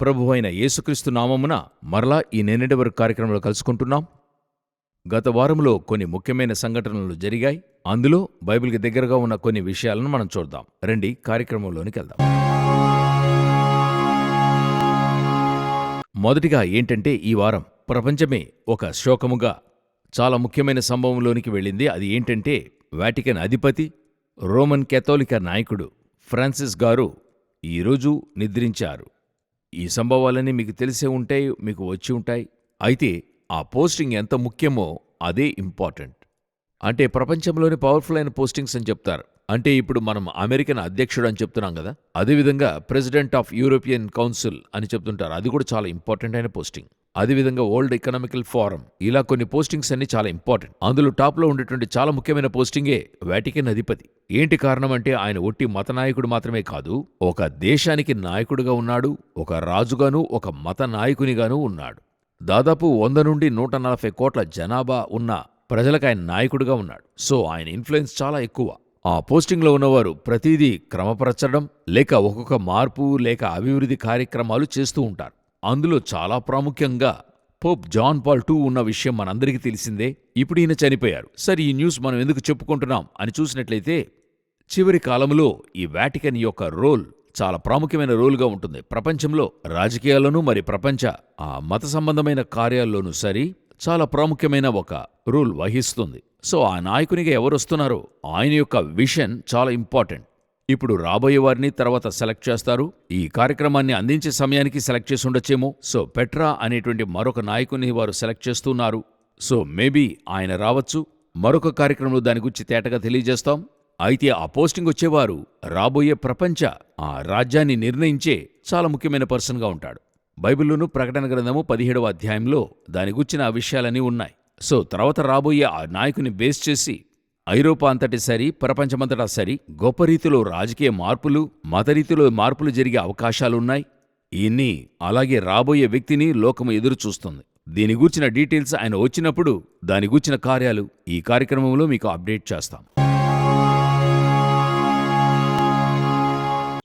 ప్రభు అయిన యేసుక్రీస్తు నామమున మరలా ఈ నేనటి వరకు కార్యక్రమంలో కలుసుకుంటున్నాం. గత వారంలో కొన్ని ముఖ్యమైన సంఘటనలు జరిగాయి. అందులో బైబిల్కి దగ్గరగా ఉన్న కొన్ని విషయాలను మనం చూద్దాం. రండి కార్యక్రమంలోనికి వెళ్దాం. మొదటిగా ఏంటంటే ఈ వారం ప్రపంచమే ఒక శోకముగా చాలా ముఖ్యమైన సంభవంలోనికి వెళ్ళింది. అది ఏంటంటే వాటికన్ అధిపతి రోమన్ కెథోలిక నాయకుడు ఫ్రాన్సిస్ గారు ఈరోజు నిద్రించారు. ఈ సంభవాలన్నీ మీకు తెలిసే ఉంటాయి మీకు వచ్చి ఉంటాయి. అయితే ఆ పోస్టింగ్ ఎంత ముఖ్యమో అదే ఇంపార్టెంట్. అంటే ప్రపంచంలోని పవర్ఫుల్ అయిన పోస్టింగ్స్ అని చెప్తారు. అంటే ఇప్పుడు మనం అమెరికన్ అధ్యక్షుడు అని చెప్తున్నాం కదా అదేవిధంగా ప్రెసిడెంట్ ఆఫ్ యూరోపియన్ కౌన్సిల్ అని చెప్తుంటారు. అది కూడా చాలా ఇంపార్టెంట్ అయిన పోస్టింగ్. అదేవిధంగా వరల్డ్ ఎకనామికల్ ఫోరం ఇలా కొన్ని పోస్టింగ్స్ అన్ని చాలా ఇంపార్టెంట్ అందులో టాప్లో ఉండేటువంటి చాలా ముఖ్యమైన పోస్టింగే వాటికన్ అధిపతి. ఏంటి కారణం అంటే ఆయన ఒట్టి మత నాయకుడు మాత్రమే కాదు ఒక దేశానికి నాయకుడుగా ఉన్నాడు ఒక రాజుగాను ఒక మత నాయకునిగాను ఉన్నాడు. దాదాపు వంద నుండి నూట నలభై కోట్ల జనాభా ఉన్న ప్రజలకు ఆయన నాయకుడిగా ఉన్నాడు. సో ఆయన ఇన్ఫ్లుయెన్స్ చాలా ఎక్కువ. ఆ పోస్టింగ్లో ఉన్నవారు ప్రతిదీ క్రమపరచడం లేక ఒక్కొక్క మార్పు లేక అభివృద్ధి కార్యక్రమాలు చేస్తూ ఉంటారు. అందులో చాలా ప్రాముఖ్యంగా పోప్ జాన్ పాల్ టూ ఉన్న విషయం మనందరికీ తెలిసిందే. ఇప్పుడు ఈయన చనిపోయారు. సరే ఈ న్యూస్ మనం ఎందుకు చెప్పుకుంటున్నాం అని చూసినట్లయితే చివరి కాలంలో ఈ వాటికన్ యొక్క రోల్ చాలా ప్రాముఖ్యమైన రోల్గా ఉంటుంది. ప్రపంచంలో రాజకీయాల్లోనూ మరి ప్రపంచ ఆ మత సంబంధమైన కార్యాల్లోనూ సరి చాలా ప్రాముఖ్యమైన ఒక రోల్ వహిస్తుంది. సో ఆ నాయకునిగా ఎవరు వస్తున్నారో ఆయన యొక్క విషన్ చాలా ఇంపార్టెంట్. ఇప్పుడు రాబోయే వారిని తర్వాత సెలెక్ట్ చేస్తారు. ఈ కార్యక్రమాన్ని అందించే సమయానికి సెలెక్ట్ చేసి ఉండొచ్చేమో. సో పెట్రా అనేటువంటి మరొక నాయకుని వారు సెలెక్ట్ చేస్తున్నారు. సో మేబీ ఆయన రావచ్చు. మరొక కార్యక్రమంలో దాని గురించి తేటగా తెలియజేస్తాం. అయితే ఆ పోస్టింగ్ వచ్చేవారు రాబోయే ప్రపంచ ఆ రాజ్యాన్ని నిర్ణయించే చాలా ముఖ్యమైన పర్సన్గా ఉంటాడు. బైబిల్లోను ప్రకటన గ్రంథము పదిహేడవ అధ్యాయంలో దాని గుర్చిన ఆ విషయాలన్నీ ఉన్నాయి. సో తర్వాత రాబోయే ఆ నాయకుని బేస్ చేసి ఐరోపా అంతటి సరి ప్రపంచమంతటా సరి గొప్ప రీతిలో రాజకీయ మార్పులు మత రీతిలో మార్పులు జరిగే అవకాశాలున్నాయి. ఈయన్ని అలాగే రాబోయే వ్యక్తిని లోకము ఎదురుచూస్తుంది దీని గూర్చిన డీటెయిల్స్ ఆయన వచ్చినప్పుడు దాని గూర్చిన కార్యాలు ఈ కార్యక్రమంలో మీకు అప్డేట్ చేస్తాం.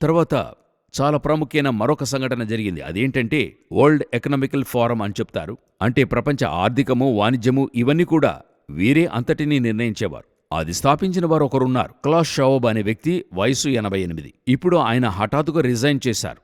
తర్వాత చాలా ప్రాముఖ్యమైన మరొక సంఘటన జరిగింది. అదేంటంటే వరల్డ్ ఎకనామికల్ ఫోరం అని చెప్తారు. అంటే ప్రపంచ ఆర్థికము వాణిజ్యము ఇవన్నీ కూడా వీరే అంతటినీ నిర్ణయించేవారు. అది స్థాపించిన వారు ఒకరున్నారు క్లాస్ షావోబ్ అనే వ్యక్తి వయసు ఎనభై ఎనిమిది. ఇప్పుడు ఆయన హఠాత్తుగా రిజైన్ చేశారు.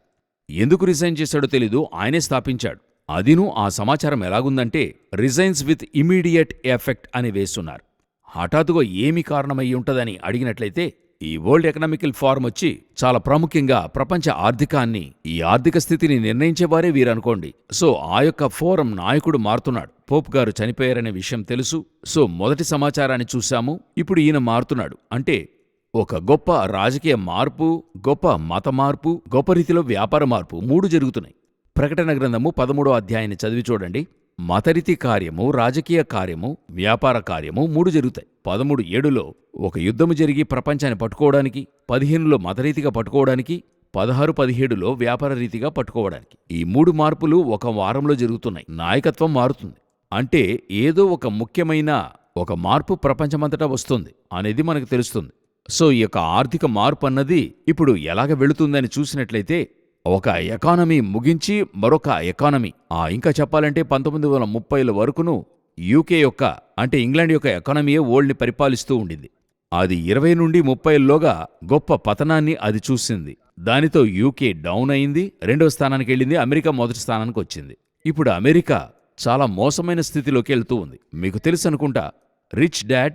ఎందుకు రిజైన్ చేశాడో తెలీదు ఆయనే స్థాపించాడు. అదిను ఆ సమాచారం ఎలాగుందంటే రిజైన్స్ విత్ ఇమీడియట్ ఎఫెక్ట్ అని వేస్తున్నారు. హఠాత్తుగా ఏమి కారణమై ఉంటుందని అడిగినట్లయితే ఈ వరల్డ్ ఎకనామికల్ ఫారం వచ్చి చాలా ప్రాముఖ్యంగా ప్రపంచ ఆర్థికాన్ని ఈ ఆర్థిక స్థితిని నిర్ణయించేవారే వీరనుకోండి. సో ఆ యొక్క ఫోరం నాయకుడు మారుతున్నాడు. పోప్ గారు చనిపోయారనే విషయం తెలుసు. సో మొదటి సమాచారాన్ని చూశాము. ఇప్పుడు ఈయన మారుతున్నాడు. అంటే ఒక గొప్ప రాజకీయ మార్పు గొప్ప మత మార్పు గొప్ప రీతిలో వ్యాపార మార్పు మూడు జరుగుతున్నాయి. ప్రకటన గ్రంథము పదమూడో అధ్యాయాన్ని చదివి చూడండి. మతరీతి కార్యము రాజకీయ కార్యము వ్యాపార కార్యము మూడు జరుగుతాయి. పదమూడు ఏడులో ఒక యుద్ధము జరిగి ప్రపంచాన్ని పట్టుకోవడానికి పదిహేనులో మతరీతిగా పట్టుకోవడానికి పదహారు పదిహేడులో వ్యాపార రీతిగా పట్టుకోవడానికి. ఈ మూడు మార్పులు ఒక వారంలో జరుగుతున్నాయి. నాయకత్వం మారుతుంది. అంటే ఏదో ఒక ముఖ్యమైన ఒక మార్పు ప్రపంచమంతటా వస్తుంది అనేది మనకు తెలుస్తుంది. సో ఈ యొక్క ఆర్థిక మార్పు అన్నది ఇప్పుడు ఎలాగ వెళుతుందని చూసినట్లయితే ఒక ఎకానమీ ముగించి మరొక ఎకానమీ. ఆ ఇంకా చెప్పాలంటే పంతొమ్మిది వందల ముప్పైల వరకును యూకే యొక్క అంటే ఇంగ్లాండ్ యొక్క ఎకానమీయే ఓల్డ్ని పరిపాలిస్తూ ఉండింది. అది ఇరవై నుండి ముప్పైల్లోగా గొప్ప పతనాన్ని అది చూసింది. దానితో యూకే డౌన్ అయింది రెండవ స్థానానికి వెళ్ళింది అమెరికా మొదటి స్థానానికి వచ్చింది. ఇప్పుడు అమెరికా చాలా మోసమైన స్థితిలోకి వెళ్తూ ఉంది. మీకు తెలుసు అనుకుంటా రిచ్ డాడ్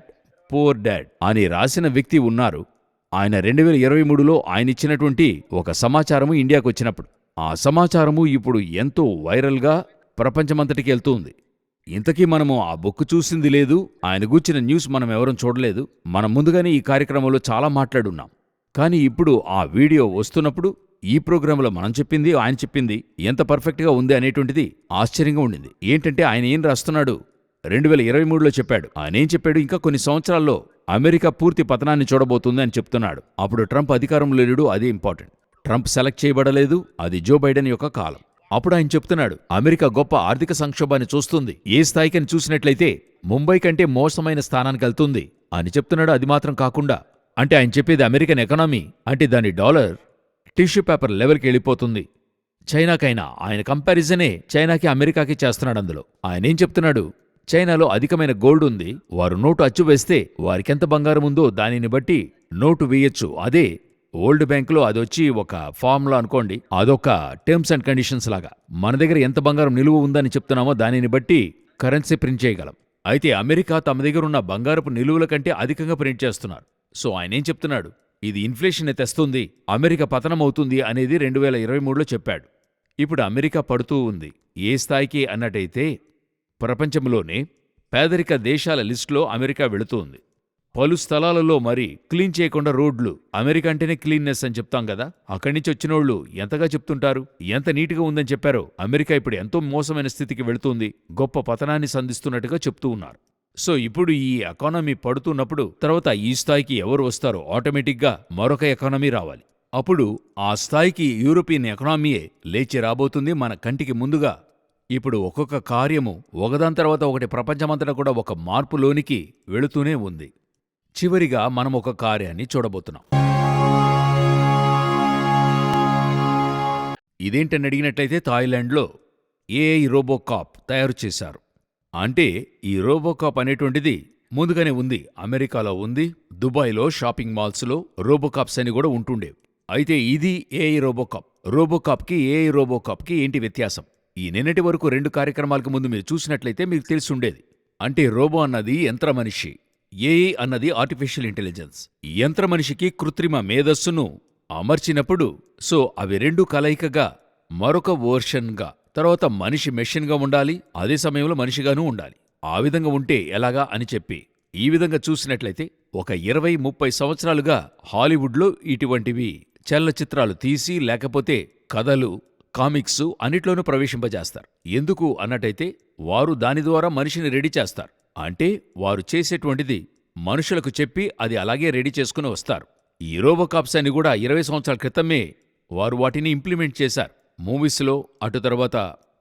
పూర్ డాడ్ అని రాసిన వ్యక్తి ఉన్నారు. ఆయన రెండు వేల ఇరవై మూడులో ఆయన ఇచ్చినటువంటి ఒక సమాచారము ఇండియాకు వచ్చినప్పుడు. ఆ సమాచారము ఇప్పుడు ఎంతో వైరల్గా ప్రపంచమంతటికి వెళ్తూ ఉంది. ఇంతకీ మనము ఆ బుక్ చూసింది లేదు ఆయన గూర్చిన న్యూస్ మనం ఎవరూ చూడలేదు. మనం ముందుగానే ఈ కార్యక్రమంలో చాలా మాట్లాడున్నాం. కానీ ఇప్పుడు ఆ వీడియో వస్తున్నప్పుడు ఈ ప్రోగ్రాంలో మనం చెప్పింది ఆయన చెప్పింది ఎంత పర్ఫెక్ట్గా ఉంది అనేటువంటిది ఆశ్చర్యంగా ఉండింది. ఏంటంటే ఆయన ఏం రాస్తున్నాడు? రెండు వేల ఇరవై మూడులో చెప్పాడు. ఆయన ఏం చెప్పాడు? ఇంకా కొన్ని సంవత్సరాల్లో అమెరికా పూర్తి పతనాన్ని చూడబోతుంది అని చెప్తున్నాడు. అప్పుడు ట్రంప్ అధికారంలో లేడు అదే ఇంపార్టెంట్. ట్రంప్ సెలెక్ట్ చేయబడలేదు అది జో బైడెన్ యొక్క కాలం. అప్పుడు ఆయన చెప్తున్నాడు అమెరికా గొప్ప ఆర్థిక సంక్షోభాన్ని చూస్తుంది. ఏ స్థాయికని చూసినట్లయితే ముంబై కంటే మోసమైన స్థానానికి వెళ్తుంది అని చెప్తున్నాడు అది మాత్రం కాకుండా. అంటే ఆయన చెప్పేది అమెరికన్ ఎకనామీ అంటే దాని డాలర్ టిష్యూ పేపర్ లెవెల్కి వెళ్ళిపోతుంది. చైనాకైనా ఆయన కంపారిజనే చైనాకి అమెరికాకి చేస్తున్నాడు అందులో. ఆయన ఏం చెప్తున్నాడు? చైనాలో అధికమైన గోల్డ్ ఉంది వారు నోటు అచ్చు వేస్తే వారికెంత బంగారం ఉందో దానిని బట్టి నోటు వేయొచ్చు. అదే ఓల్డ్ బ్యాంకులో అది వచ్చి ఒక ఫామ్లో అనుకోండి అదొక టర్మ్స్ అండ్ కండిషన్స్ లాగా. మన దగ్గర ఎంత బంగారం నిలువ ఉందని చెప్తున్నామో దానిని బట్టి కరెన్సీ ప్రింట్ చేయగలం. అయితే అమెరికా తమ దగ్గర ఉన్న బంగారపు నిలువల కంటే అధికంగా ప్రింట్ చేస్తున్నారు. సో ఆయన ఏం చెప్తున్నాడు? ఇది ఇన్ఫ్లేషన్ తెస్తుంది అమెరికా పతనమవుతుంది అనేది రెండు వేల ఇరవై మూడులో చెప్పాడు. ఇప్పుడు అమెరికా పడుతూ ఉంది. ఏ స్థాయికి అన్నట్టయితే ప్రపంచంలోనే పేదరిక దేశాల లిస్టులో అమెరికా వెళుతూ ఉంది పలు స్థలాలలో మరి క్లీన్ చేయకుండా రోడ్లు అమెరికా అంటేనే క్లీన్నెస్ అని చెప్తాం కదా. అక్కడి నుంచి వచ్చినోళ్ళు ఎంతగా చెప్తుంటారు? ఎంత నీటుగా ఉందని చెప్పారో అమెరికా ఇప్పుడు ఎంతో మోసమైన స్థితికి వెళుతుంది గొప్ప పతనాన్ని సంధిస్తున్నట్టుగా చెప్తూ ఉన్నారు. సో ఇప్పుడు ఈ ఎకానమీ పడుతున్నప్పుడు తర్వాత ఈ స్థాయికి ఎవరు వస్తారో ఆటోమేటిక్గా మరొక ఎకానమీ రావాలి. అప్పుడు ఆ స్థాయికి యూరోపియన్ ఎకానమీయే లేచి రాబోతుంది మన కంటికి ముందుగా. ఇప్పుడు ఒక్కొక్క కార్యము ఒకదాని తర్వాత ఒకటి ప్రపంచమంతటా కూడా ఒక మార్పులోనికి వెళుతూనే ఉంది. చివరిగా మనం ఒక కార్యాన్ని చూడబోతున్నాం. ఇదేంటని అడిగినట్లయితే థాయిలాండ్లో ఏఐ రోబోకాప్ తయారు చేశారు. అంటే ఈ రోబోకాప్ అనేటువంటిది ముందుగానే ఉంది. అమెరికాలో ఉంది దుబాయ్లో షాపింగ్ మాల్స్లో రోబోకాప్స్ అని కూడా ఉంటుండేవి అయితే ఇది ఏఐ రోబోకాప్. రోబోకాప్కి ఏఐ రోబోకాప్కి ఏంటి వ్యత్యాసం? ఈ నిన్నటి వరకు రెండు కార్యక్రమాలకు ముందు మీరు చూసినట్లయితే మీకు తెలిసుండేది. అంటే రోబో అన్నది యంత్ర మనిషి ఏఐ అన్నది ఆర్టిఫిషియల్ ఇంటెలిజెన్స్ ఈ యంత్ర మనిషికి కృత్రిమ మేధస్సును అమర్చినప్పుడు సో అవి రెండు కలయికగా మరొక వర్షన్గా తర్వాత మనిషి మెషిన్గా ఉండాలి అదే సమయంలో మనిషిగానూ ఉండాలి. ఆ విధంగా ఉంటే ఎలాగా అని చెప్పి ఈ విధంగా చూసినట్లయితే ఒక ఇరవై ముప్పై సంవత్సరాలుగా హాలీవుడ్లో ఇటువంటివి చలనచిత్రాలు తీసి లేకపోతే కథలు కామిక్స్ అన్నిట్లోనూ ప్రవేశింపజేస్తారు. ఎందుకు అన్నట్టయితే వారు దాని ద్వారా మనిషిని రెడీ చేస్తారు. అంటే వారు చేసేటువంటిది మనుషులకు చెప్పి అది అలాగే రెడీ చేసుకుని వస్తారు. ఈ రోబోకాప్స్ అని కూడా ఇరవై సంవత్సరాల క్రితమే వారు వాటిని ఇంప్లిమెంట్ చేశారు. మూవీస్లో అటు తర్వాత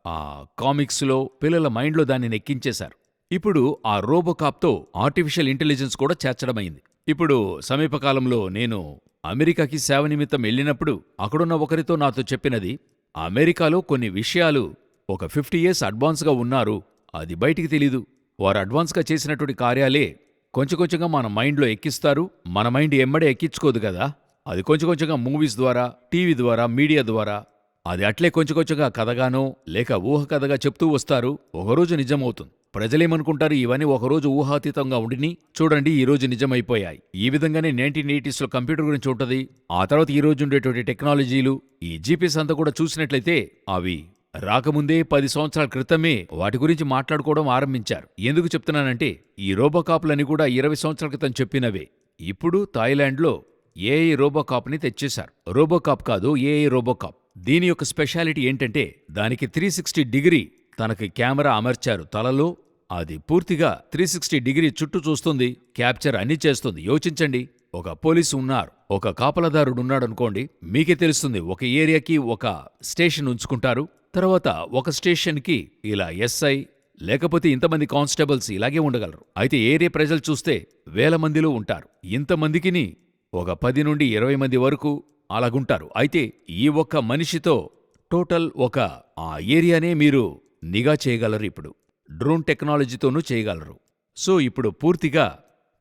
ఆ కామిక్స్లో పిల్లల మైండ్లో దాన్ని ఎక్కించేశారు ఇప్పుడు ఆ రోబోకాప్తో ఆర్టిఫిషియల్ ఇంటెలిజెన్స్ కూడా చేర్చడమైంది. ఇప్పుడు సమీపకాలంలో నేను అమెరికాకి సేవ నిమిత్తం వెళ్ళినప్పుడు అక్కడున్న ఒకరితో నాతో చెప్పినది అమెరికాలో కొన్ని విషయాలు ఒక ఫిఫ్టీ ఇయర్స్ అడ్వాన్స్గా ఉన్నారు అది బయటికి తెలీదు. వారు అడ్వాన్స్గా చేసినటువంటి కార్యాలే కొంచెం కొంచెంగా మన మైండ్లో ఎక్కిస్తారు మన మైండ్ ఎమ్మడే ఎక్కించుకోదు కదా. అది కొంచెం కొంచెంగా మూవీస్ ద్వారా టీవీ ద్వారా మీడియా ద్వారా అది అట్లే కొంచెం కొంచెంగా కథగానో లేక ఊహ కథగా చెప్తూ వస్తారు. ఒకరోజు నిజమవుతుంది. ప్రజలేమనుకుంటారు ఇవన్నీ ఒకరోజు ఊహాతీతంగా ఉండిని. చూడండి ఈ రోజు నిజమైపోయాయి. ఈ విధంగానే నైన్టీన్ ఎయిటీస్లో కంప్యూటర్ గురించి ఉంటుంది. ఆ తర్వాత ఈ రోజు ఉండేటువంటి టెక్నాలజీలు ఈ జీపీఎస్ అంతా కూడా చూసినట్లయితే అవి రాకముందే పది సంవత్సరాల క్రితమే వాటి గురించి మాట్లాడుకోవడం ఆరంభించారు. ఎందుకు చెప్తున్నానంటే ఈ రోబోకాప్లని కూడా ఇరవై సంవత్సరాల క్రితం చెప్పినవే. ఇప్పుడు థాయిలాండ్లో ఏఐ రోబోకాప్ని తెచ్చేశారు. రోబోకాప్ కాదు ఏఐ రోబోకాప్. దీని యొక్క స్పెషాలిటీ ఏంటంటే దానికి త్రీ సిక్స్టీ డిగ్రీ తనకి కెమెరా అమర్చారు తలలో. అది పూర్తిగా త్రీ సిక్స్టీ డిగ్రీ చుట్టూ చూస్తుంది క్యాప్చర్ అన్ని చేస్తుంది. యోచించండి ఒక పోలీసు ఉన్నారు ఒక కాపలదారుడు ఉన్నాడనుకోండి మీకే తెలుస్తుంది ఒక ఏరియాకి ఒక స్టేషన్ ఉంచుకుంటారు. తర్వాత ఒక స్టేషన్కి ఇలా ఎస్ఐ లేకపోతే ఇంతమంది కానిస్టేబుల్స్ ఇలాగే ఉండగలరు. అయితే ఏరియా ప్రజలు చూస్తే వేల మందిలో ఉంటారు. ఇంతమందికిని ఒక పది నుండి ఇరవై మంది వరకు అలాగుంటారు. అయితే ఈ ఒక్క మనిషితో టోటల్ ఒక ఆ ఏరియానే మీరు నిఘా చేయగలరు ఇప్పుడు. డ్రోన్ టెక్నాలజీతోనూ చేయగలరు. సో ఇప్పుడు పూర్తిగా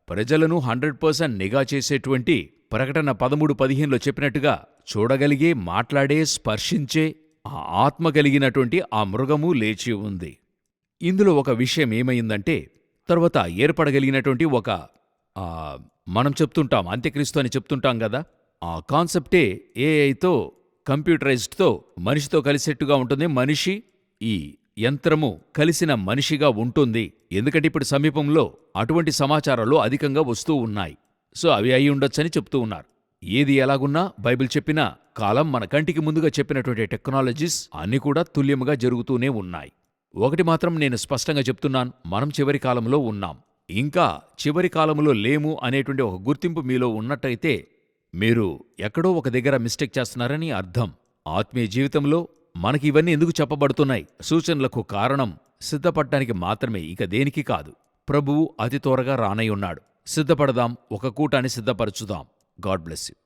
ప్రజలను హండ్రెడ్ పర్సెంట్ నిఘా చేసేటువంటి ప్రకటన పదమూడు పదిహేనులో చెప్పినట్టుగా చూడగలిగే మాట్లాడే స్పర్శించే ఆ ఆత్మ కలిగినటువంటి ఆ మృగము లేచి ఉంది. ఇందులో ఒక విషయం ఏమైందంటే తర్వాత ఏర్పడగలిగినటువంటి ఒక మనం చెప్తుంటాం అంత్యక్రీస్తు అని చెప్తుంటాం కదా? ఆ కాన్సెప్టే ఏఐతో కంప్యూటరైజ్డ్తో మనిషితో కలిసేట్టుగా ఉంటుంది. మనిషి ఈ యంత్రము కలిసిన మనిషిగా ఉంటుంది. ఎందుకంటే ఇప్పుడు సమీపంలో అటువంటి సమాచారాలు అధికంగా వస్తూ ఉన్నాయి. సో అవి అయి ఉండొచ్చని చెప్తూ ఉన్నారు. ఏది ఎలాగున్నా బైబిల్ చెప్పినా కాలం మన కంటికి ముందుగా చెప్పినటువంటి టెక్నాలజీస్ అన్నీ కూడా తుల్యముగా జరుగుతూనే ఉన్నాయి. ఒకటి మాత్రం నేను స్పష్టంగా చెప్తున్నాను. మనం చివరి కాలంలో ఉన్నాం. ఇంకా చివరి కాలంలో లేము అనేటువంటి ఒక గుర్తింపు మీలో ఉన్నట్టయితే మీరు ఎక్కడో ఒక దగ్గర మిస్టేక్ చేస్తున్నారని అర్థం. ఆత్మీయ జీవితంలో మనకి ఇవన్నీ ఎందుకు చెప్పబడుతున్నాయి? సూచనలకు కారణం సిద్ధపడటానికి మాత్రమే ఇక దేనికి కాదు. ప్రభువు అతి త్వరగా రానై ఉన్నాడు. సిద్ధపడదాం ఒక కూటాన్ని సిద్ధపరచుదాం. God bless you.